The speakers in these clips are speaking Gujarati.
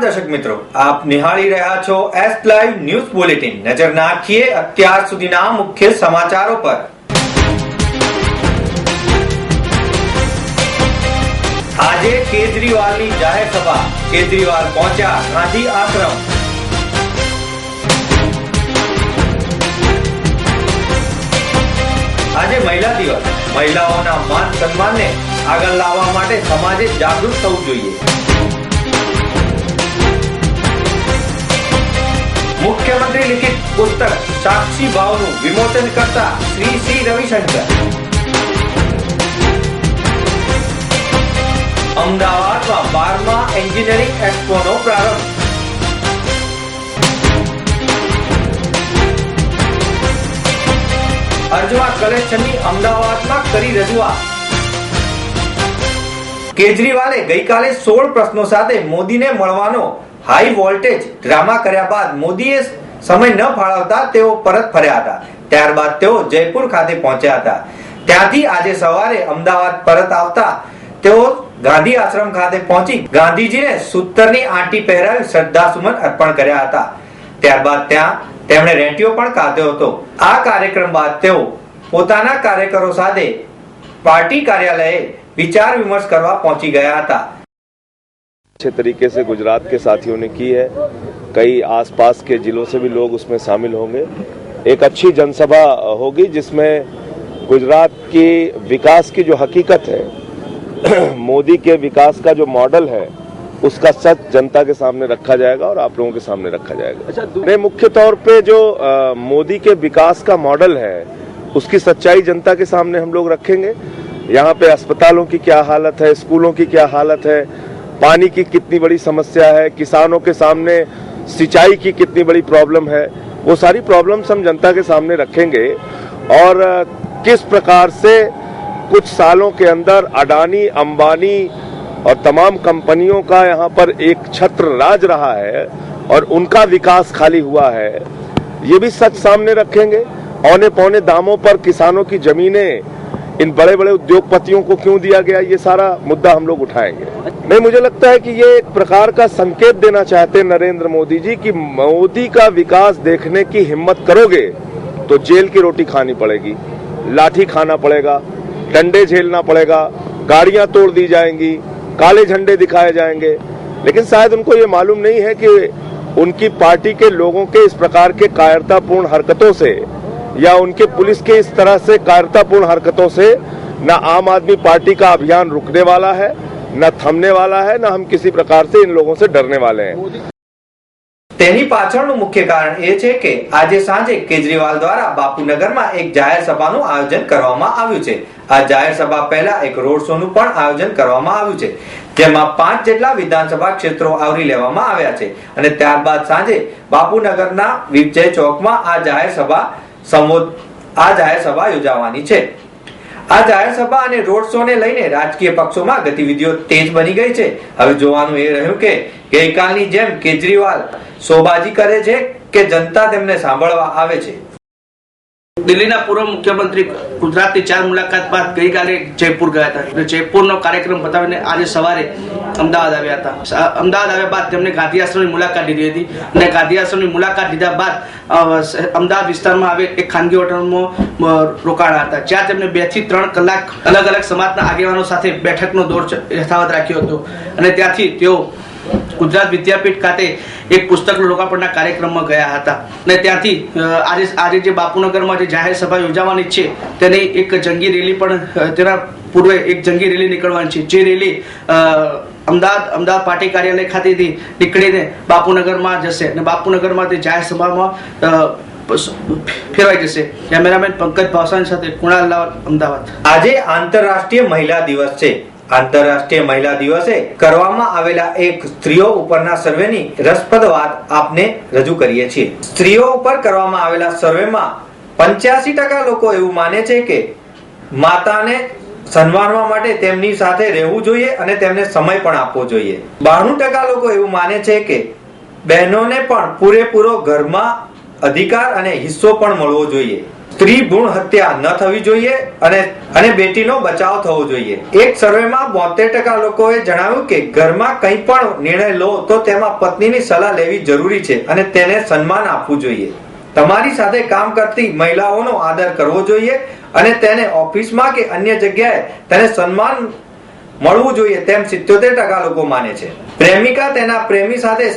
દર્શક મિત્રો. આપ નિહાળી રહ્યા છો એસ લાઈવ ન્યૂઝ બુલેટિન નજર નાખીએ અત્યાર સુધીના મુખ્ય સમાચારો પર. આજે કેજરીવાલની જાહેર સભા કેજરીવાલ પહોંચ્યા. ગાંધી આશ્રમ. આજે મહિલા દિવસ. મહિલાઓના માન સન્માનને આગળ લાવવા માટે સમાજે જાગૃત થવું જોઈએ. મુખ્યમંત્રી લિખિત પુસ્તક સાક્ષી ભાવનું વિમોચન કરતા શ્રી શ્રી રવિશંકર. અમદાવાદમાં બારમા એન્જિનિયરિંગ એક્સપોનો પ્રારંભ. અર્જવા કલેક્શનની અમદાવાદમાં કરી રજૂઆત. કેજરીવાલે ગઈકાલે સોળ પ્રશ્નો સાથે મોદીને મળવાનો હાઈ વોલ્ટેજ ડ્રામા કર્યા બાદ મોદીએ સમય ન ફાળવતા તેઓ પરત ફર્યા હતા. ત્યારબાદ તેઓ જયપુર ખાતે પહોંચ્યા હતા. ત્યાંથી આજે સવારે અમદાવાદ પરત આવતા તેઓ ગાંધી આશ્રમ ખાતે પહોંચી ગાંધીજીને સૂતરની આંટી પહેરાવી શ્રદ્ધાસુમન અર્પણ કર્યા હતા. ત્યારબાદ ત્યાં તેમણે રેંટિયો પણ કાઢ્યો હતો. આ કાર્યક્રમ બાદ તેઓ પોતાના કાર્યકરો સાથે પાર્ટી કાર્યાલયે વિચાર વિમર્શ કરવા પહોંચી ગયા હતા. अच्छे तरीके से गुजरात के साथियों ने की है। कई आसपास के जिलों से भी लोग उसमें शामिल होंगे। एक अच्छी जनसभा होगी जिसमें गुजरात की विकास की जो हकीकत है मोदी के विकास का जो मॉडल है उसका सच जनता के सामने रखा जाएगा और आप लोगों के सामने रखा जाएगा। अच्छा मुख्य तौर पे जो मोदी के विकास का मॉडल है उसकी सच्चाई जनता के सामने हम लोग रखेंगे। यहाँ पे अस्पतालों की क्या हालत है स्कूलों की क्या हालत है पानी की कितनी बड़ी समस्या है, किसानों के सामने सिंचाई की कितनी बड़ी प्रॉब्लम है, वो सारी प्रॉब्लम्स हम जनता के सामने रखेंगे। और किस प्रकार से कुछ सालों के अंदर अडानी, अंबानी और तमाम कंपनियों का यहाँ पर एक छत्र राज रहा है और उनका विकास खाली हुआ है, ये भी सच सामने रखेंगे। औने पौने दामों पर किसानों की जमीनें इन बड़े बड़े उद्योगपतियों को क्यों दिया गया? ये सारा मुद्दा हम लोग उठाएँगे। नहीं, मुझे लगता है कि ये एक प्रकार का संकेत देना चाहते नरेंद्र मोदी जी कि मोदी का विकास देखने की हिम्मत करोगे तो जेल की रोटी खानी पड़ेगी, लाठी खाना पड़ेगा, डंडे झेलना पड़ेगा, गाड़ियाँ तोड़ दी जाएँगी, काले झंडे दिखाए जाएँगे। लेकिन शायद उनको ये मालूम नहीं है कि उनकी पार्टी के लोगों के इस प्रकार के कायरतापूर्ण हरकतों से या उनके पुलिस के इस तरह से कायरतापूर्ण हरकतों से न आम आदमी पार्टी का अभियान रुकने वाला है न थमने वाला है न हम किसी प्रकार से इन लोगों से डरने वाले हैं તેની પાછળનું મુખ્ય કારણ એ છે કે આજે સાંજે કેજરીવાલ દ્વારા બાપુનગરમાં એક જાહેર સભાનું આયોજન કરવામાં આવ્યું છે આ જાહેર સભા પહેલા એક રોડ શોનું પણ આયોજન કરવામાં આવ્યું છે જેમાં પાંચ જેટલા વિધાનસભા ક્ષેત્રો આવરી લેવામાં આવ્યા છે અને ત્યારબાદ સાંજે બાપુનગરના વિજય ચોકમાં આ જાહેર સભા સંબોધ, આ જાહેર સભા યોજાવાની છે. આ જાહેર સભા અને રોડ શો ને લઈને રાજકીય પક્ષોમાં ગતિવિધિઓ તેજ બની ગઈ છે. હવે જોવાનું એ રહ્યું કે ગઈકાલની જેમ કેજરીવાલ સોબાજી કરે છે કે જનતા તેમને સાંભળવા આવે છે? દિલ્હીના પૂર્વ મુખ્યમંત્રી ગુજરાતની ચાર મુલાકાત બાદ ગઈકાલે જયપુર ગયા હતા. અને જયપુરનો કાર્યક્રમ બતાવીને આજે સવારે અમદાવાદ આવ્યા હતા. અમદાવાદ આવ્યા બાદ તેમણે ગાંધી આશ્રમની મુલાકાત લીધી હતી. અને ગાંધી આશ્રમની મુલાકાત લીધા બાદ અમદાવાદ વિસ્તારમાં આવે એક ખાનગી હોટલમાં રોકાણા હતા. જ્યાં તેમણે બેથી ત્રણ કલાક અલગ અલગ સમાજના આગેવાનો સાથે બેઠકનો દોર યથાવત રાખ્યો હતો. અને ત્યાંથી તેઓ ગુજરાત વિદ્યાપીઠ ખાતે એક પુસ્તક લોકાર્પણના કાર્યક્રમમાં ગયા હતા. અને ત્યાંથી આજે આજે જે બાપુનગરમાં જે જાહેર સભા યોજાવાની છે, તેની એક જંગી રેલી પણ તેના પૂર્વે એક જંગી રેલી નીકળવાની છે. જે રેલી અમદાવાદ અમદાવાદ પાર્ટી કાર્યાલય ખાતેથી નીકળીને બાપુનગરમાં જશે અને બાપુનગરમાં તે જાહેર સભામાં ફેરવાઈ જશે. કેમેરામેન પંકજ ભાવસાની સાથે કુણાલ અમદાવાદ. આજે આંતરરાષ્ટ્રીય મહિલા દિવસ છે. આંતરરાષ્ટ્રીય મહિલા દિવસે કરવામાં આવેલા એક સ્ત્રીઓ ઉપરના સર્વેની રસપ્રદ વાત આપને રજૂ કરીએ છીએ. સ્ત્રીઓ ઉપર કરવામાં આવેલા સર્વેમાં પંચ્યાસી ટકા લોકો એવું માને છે કે માતાને સન્માનવા માટે તેમની સાથે રહેવું જોઈએ અને તેમને સમય પણ આપવો જોઈએ. બાણું ટકા લોકો એવું માને છે કે બહેનોને પણ પૂરેપૂરો ઘરમાં અધિકાર અને હિસ્સો પણ મળવો જોઈએ. સ્ત્રી ભ્રૂણ હત્યા ન થવી જોઈએ અને અને બેટીનો બચાવ થવો જોઈએ. એક સર્વેમાં બોતેર ટકા લોકોએ જણાવ્યું કે ઘરમાં કંઈ પણ નિર્ણય લો તો તેમાં પત્નીની સલાહ લેવી જરૂરી છે અને તેને સન્માન આપવું જોઈએ. તમારી સાથે કામ કરતી મહિલાઓનો આદર કરવો જોઈએ અને તેને ઓફિસમાં કે અન્ય જગ્યાએ તેને સન્માન મળવું જોઈએ તેમ સિત્યોતેર ટકા લોકો માને છે. પ્રેમિકા તેના પ્રેમી સાથે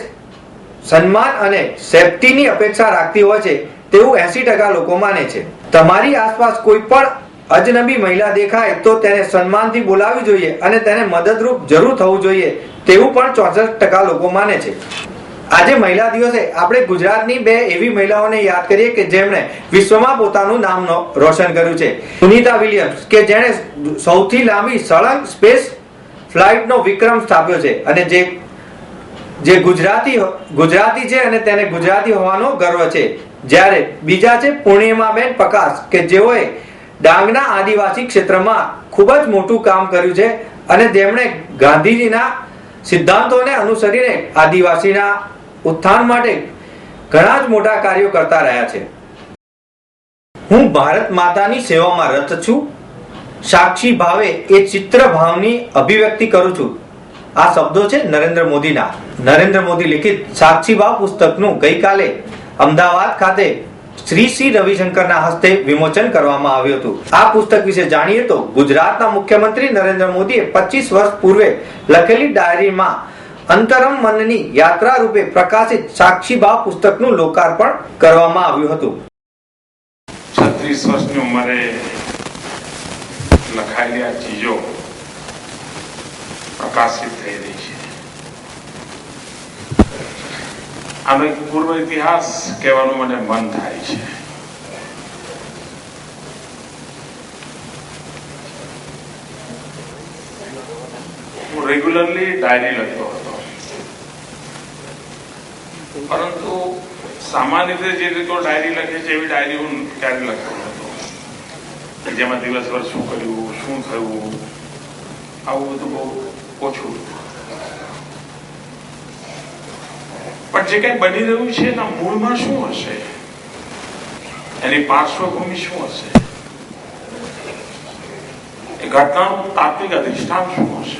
સન્માન અને સેફટીની અપેક્ષા રાખતી હોય છે તેવું એસી ટકા લોકો માને છે. તમારી આસપાસ કોઈ પણ અજનબી મહિલા દેખાય તો તેને સન્માનથી બોલાવવી જોઈએ અને તેને મદદરૂપ જરૂર થવું જોઈએ તેવું પણ ચોસઠ ટકા લોકો માને છે. આજે મહિલા દિવસે આપણે ગુજરાતની બે એવી મહિલાઓને યાદ કરીએ કે જેમણે વિશ્વમાં પોતાનું નામ રોશન કર્યું છે. સુનીતા વિલિયમ્સ, કે જેણે સૌથી લાંબી સળંગ સ્પેસ ફ્લાઇટનો વિક્રમ સ્થાપ્યો છે અને જે જે ગુજરાતી ગુજરાતી છે અને તેને ગુજરાતી હોવાનો ગર્વ છે. જ્યારે બીજા છે પૂર્ણિમાબેન પ્રકાશ, કે જેઓએ ડાંગના આદિવાસી ક્ષેત્રમાં ખૂબ જ મોટું કામ કર્યું છે અને જેમણે ગાંધીજીના સિદ્ધાંતોને અનુસરીને આદિવાસીના ઉત્થાન માટે ઘણા જ મોટા કાર્યો કરતા રહ્યા છે. હું ભારત માતાની સેવામાં રત છું. સાક્ષી ભાવે એ ચિત્ર ભાવની અભિવ્યક્તિ કરું છું. આ શબ્દો છે નરેન્દ્ર મોદીના. નરેન્દ્ર મોદી લિખિત સાક્ષી ભાવ પુસ્તકનું ગઈકાલે અમદાવાદ ખાતે શ્રી શ્રી રવિશંકરના હસ્તે વિમોચન કરવામાં આવ્યું હતું. આ પુસ્તક વિશે જાણીએ તો ગુજરાતના મુખ્યમંત્રી નરેન્દ્ર મોદીએ 25 વર્ષ પૂર્વે લખેલી ડાયરીમાં અંતરમ મનની યાત્રા રૂપે પ્રકાશિત સાક્ષી ભાવ પુસ્તકનું લોકાર્પણ કરવામાં આવ્યું હતું. છત્રીસ વર્ષની ઉંમરે લખાયેલી આ ચીજો પ્રકાશિત થઈ રહી છે આનો પૂર્વ ઇતિહાસ કહેવાનું મને મન થાય છે. હું રેગ્યુલરલી ડાયરી લખતો હતો. પરંતુ સામાન્ય રીતે જે રીતે ડાયરી લખે છે, એવી ડાયરી હું ક્યારે લખતો નહોતો. જેમાં દિવસભર શું કર્યું, શું થયું, આવું બધું બહુ ઓછું. પણ જે કંઈ બની રહ્યું છે એના મૂળમાં શું હશે? એની પાર્શ્વભૂમિ શું હશે? એ ઘટનાનું તાત્વિક અધિષ્ઠાન શું હશે?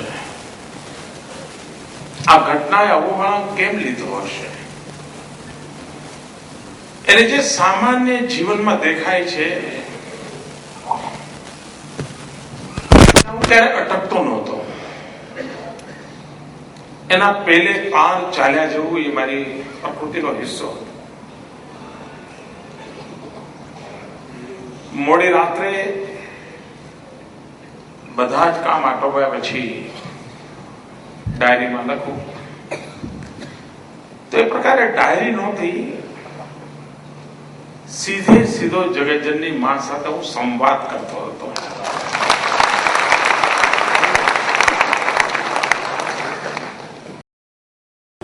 આ ઘટનાએ વળાંક કેમ લીધો હશે? એને જે સામાન્ય જીવનમાં દેખાય છે હું ક્યારેક અટકતો નહોતો. એના પહેલે પાર ચાલ્યા જવું એ મારી પ્રકૃતિનો હિસ્સો હતો. મોડી રાત્રે બધા જ કામ આટોપ્યા પછી ડાયરીમાં લખું. તો એ પ્રકારે ડાયરી નહોતી. સીધે સીધો જગતજનની માં સાથે હું સંવાદ કરતો હતો.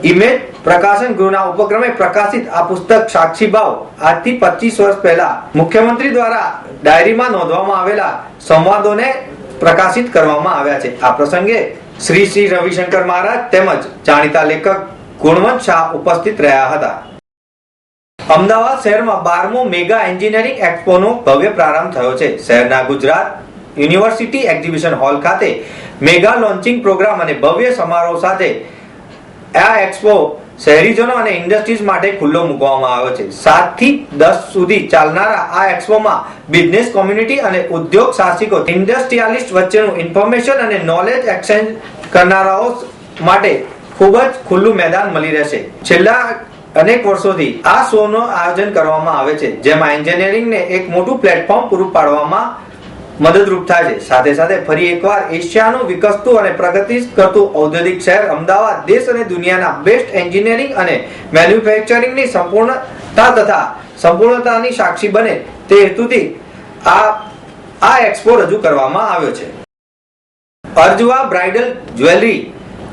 ઇમેજ પ્રકાશન ગૃહના ઉપક્રમે પ્રકાશિત આ પુસ્તક સાક્ષી ભાવ આજથી 25 વર્ષ પહેલા મુખ્યમંત્રી દ્વારા ડાયરીમાં નોંધવામાં આવેલા સંવાદોને પ્રકાશિત કરવામાં આવ્યા છે. આ પ્રસંગે શ્રી શ્રી રવિશંકર મહારાજ તેમજ જાણીતા લેખક ગુણવંત શાહ ઉપસ્થિત રહ્યા હતા. અમદાવાદ શહેરમાં બારમો મેગા એન્જિનિયરિંગ એક્સપોનો ભવ્ય પ્રારંભ થયો છે. શહેરના ગુજરાત યુનિવર્સિટી એક્ઝિબિશન હોલ ખાતે મેગા લોન્ચિંગ પ્રોગ્રામ અને ભવ્ય સમારોહ સાથે આ એક્સપો શહેરીજનો અને ઇન્ડસ્ટ્રીઝ માટે ખુલ્લો મૂકવામાં આવ્યો છે. સાતથી દસ સુધી ચાલનારા આ એક્સપોમાં બિઝનેસ કોમ્યુનિટી અને ઉદ્યોગ સાહસિકો ઇન્ડસ્ટ્રીયાલિસ્ટ વચ્ચેનું ઇન્ફોર્મેશન અને નોલેજ એક્સચેન્જ કરનારાઓ માટે ખૂબ જ ખુલ્લું મેદાન મળી રહેશે. છેલ્લા અનેક વર્ષોથી આ શોનું આયોજન કરવામાં આવે છે, જેમાં એન્જિનિયરિંગને એક મોટું પ્લેટફોર્મ પૂરું પાડવામાં મદદરૂપ થાય છે. સાથે સાથે ફરી એકવાર એશિયાનું વિકસતું અને પ્રગતિ કરતું ઔદ્યોગિક શહેર અમદાવાદ દેશ અને દુનિયાના બેસ્ટ એન્જિનિયરિંગ અને મેન્યુફેક્ચરિંગની સંપૂર્ણતા તથા સંપૂર્ણતાની સાક્ષી બને તે હેતુથી આ આ એક્સપો રજૂ કરવામાં આવ્યો છે. અર્જવા બ્રાઇડલ જ્વેલરી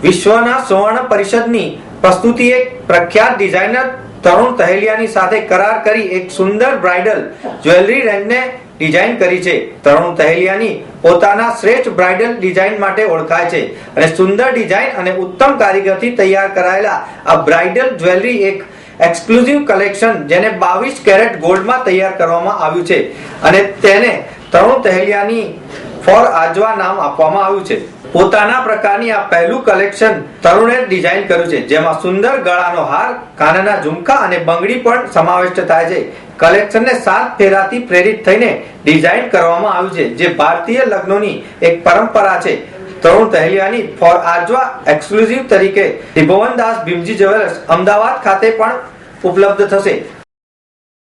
વિશ્વના સુવર્ણ પરિષદની પ્રસ્તુતિ એક પ્રખ્યાત ડિઝાઇનર તરુણ તહેલિયાની સાથે કરાર કરી એક સુંદર બ્રાઇડલ જ્વેલરી રેન્જને ડિઝાઇન કરી છે. તરુણ તહેલિયાની પોતાના શ્રેષ્ઠ બ્રાઇડલ ડિઝાઇન માટે ઓળખાય છે. અને સુંદર ડિઝાઇન અને ઉત્તમ કારીગરથી તૈયાર કરાયેલા આ બ્રાઇડલ જ્વેલરી એક એક્સક્લુઝિવ કલેક્શન જેને બાવીસ કેરેટ ગોલ્ડમાં તૈયાર કરવામાં આવ્યું છે. અને તેને તરુણ તહેલિયાની ફોર આજવા નામ આપવામાં આવ્યું છે. પોતાના પ્રકારની આ પહેલું કલેક્શન તરુણે ડિઝાઇન કર્યું છે, જેમાં સુંદર ગળાનો હાર, કાનના ઝુમકા અને બંગડી પણ સમાવિષ્ટ થાય છે. કલેક્શનને સાત ફેરાથી પ્રેરિત થઈને ડિઝાઇન કરવામાં આવ્યું છે. જે ભારતીય લગ્નોની એક પરંપરા છે. તરુણ તહેલિયાની ફોર આજવા એક્સક્લુઝિવ તરીકે ત્રિભુવનદાસ ભીમજી જ્વેલર્સ અમદાવાદ ખાતે પણ ઉપલબ્ધ થશે.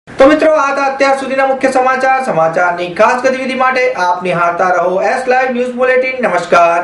તો મિત્રો, આ હતા અત્યાર સુધીના મુખ્ય સમાચાર. સમાચારની ખાસ ગતિવિધિ માટે આપ નિહાળતા રહો એસ લાઈવ ન્યૂઝ બુલેટિન નમસ્કાર.